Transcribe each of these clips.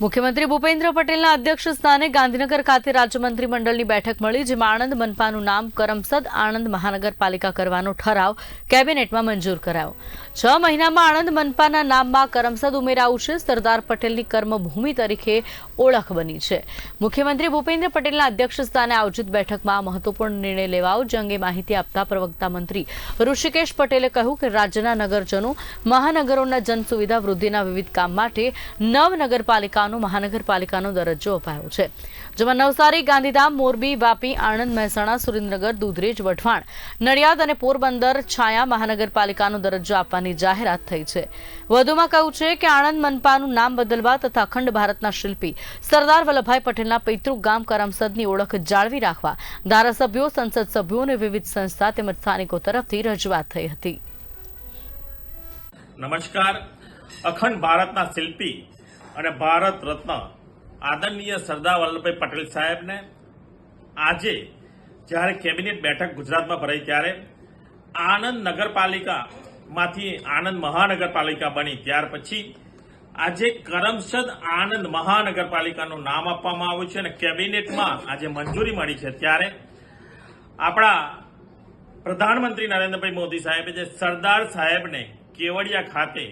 મુખ્યમંત્રી ભૂપેન્દ્ર પટેલના અધ્યક્ષ સ્થાને ગાંધીનગર ખાતે રાજ્ય મંત્રીમંડળની બેઠક મળી, જેમાં આણંદ મનપાનું નામ કરમસદ આણંદ મહાનગરપાલિકા કરવાનો ઠરાવ કેબિનેટમાં મંજૂર કરાયો. છ મહિનામાં આણંદ મનપાના નામમાં કરમસદ ઉમેરાયું છે. સરદાર પટેલની કર્મભૂમિ તરીકે ઓળખ બની છે. મુખ્યમંત્રી ભૂપેન્દ્ર પટેલના અધ્યક્ષ સ્થાને આયોજિત બેઠકમાં મહત્વપૂર્ણ નિર્ણય લેવાયો, જે અંગે માહિતી આપતા પ્રવક્તા મંત્રી ઋષિકેશ પટેલે કહ્યું કે રાજ્યના નગરજનો મહાનગરોના જન સુવિધા વૃદ્ધિના વિવિધ કામ માટે નવ નગરપાલિકાનો મહાનગરપાલિકાનો દરજ્જો અપાયો છે. જેમાં નવસારી, ગાંધીધામ, મોરબી, વાપી, આણંદ, મહેસાણા, સુરેન્દ્રનગર, દૂધરેજ, વઢવાણ, નડિયાદ અને પોરબંદર છાયા મહાનગરપાલિકાનો દરજ્જો આપવાની જાહેરાત થઈ છે. વધુમાં કહ્યું છે કે આણંદ મનપાનું નામ બદલવા તથા અખંડ ભારતના શિલ્પી સરદાર વલ્લભભાઈ પટેલના પૈતૃક ગામ કરમસદની ઓળખ જાળવી રાખવા ધારાસભ્યો, સંસદ સભ્યો અને વિવિધ સંસ્થા તેમજ સ્થાનિકો તરફથી રજૂઆત થઈ હતી. નમસ્કાર. અખંડ ભારતના શિલ્પી અને ભારત રત્ન આદરણીય સરદાર વલ્લભભાઈ પટેલ સાહેબને આજે જ્યારે કેબિનેટ બેઠક ગુજરાતમાં ભરાઈ ત્યારે આણંદ નગરપાલિકામાંથી આણંદ મહાનગરપાલિકા બની. ત્યાર પછી આજે કરમસદ આણંદ મહાનગરપાલિકાનું નામ આપવામાં આવ્યું છે અને કેબિનેટમાં આજે મંજૂરી મળી છે. ત્યારે આપણા પ્રધાનમંત્રી નરેન્દ્રભાઈ મોદી સાહેબે જે સરદાર સાહેબને કેવડિયા ખાતે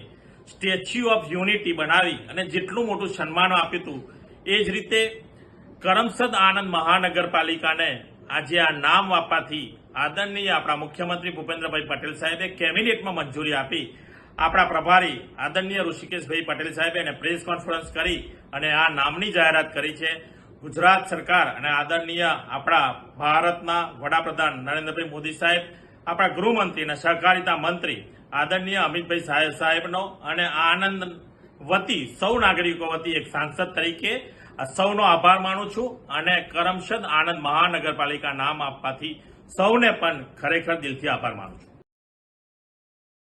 સ્ટેચ્યુ ઓફ યુનિટી બનાવી અને જેટલું મોટું સન્માન આપ્યું હતું, એ જ રીતે કરમસદ આનંદ મહાનગરપાલિકાને આજે આ નામ આપવાથી આદરણીય આપણા મુખ્યમંત્રી ભૂપેન્દ્રભાઈ પટેલ સાહેબે કેબિનેટમાં મંજૂરી આપી. આપણા પ્રભારી આદરણીય ઋષિકેશભાઈ પટેલ સાહેબે એને પ્રેસ કોન્ફરન્સ કરી અને આ નામની જાહેરાત કરી છે. ગુજરાત સરકાર અને આદરણીય આપણા ભારતના વડાપ્રધાન નરેન્દ્રભાઈ મોદી સાહેબ, આપણા ગૃહમંત્રી અને સહકારિતા મંત્રી આદરણીય અમિતભાઈ સાહેબ સાહેબનો અને આનંદ વતી સૌ નાગરિકો વતી એક સાંસદ તરીકે સૌનો આભાર માનું છું અને કરમસદ આનંદ મહાનગરપાલિકા નામ આપવાથી સૌને પણ ખરેખર દિલથી આભાર માનું છું.